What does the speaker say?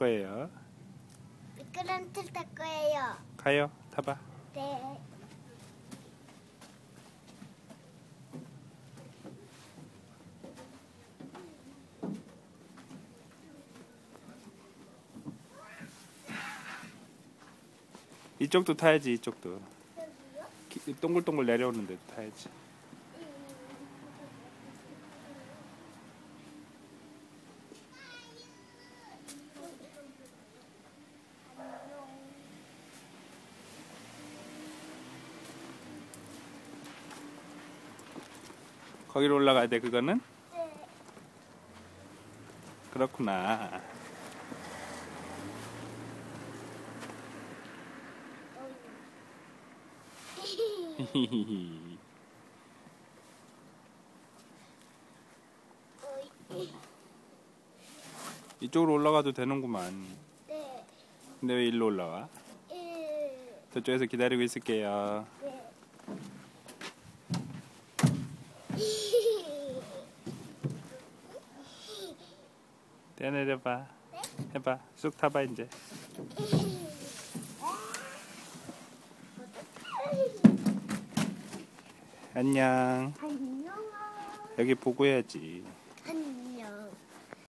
거예요. 미끄럼틀 탈 거예요. 가요. 타봐. 네. 이쪽도 타야지. 이쪽도. 동글동글 내려오는 데도 타야지. 거기로 올라가야 돼. 그거는? 네. 그렇구나. 이쪽으로 올라가도 되는구만. 네. 근데 왜 일로 올라와? 예. 저쪽에서 기다리고 있을게요. 네. 떼내려봐. 해봐. 쑥 타봐 이제. 안녕. 안녕. 여기 보고 해야지.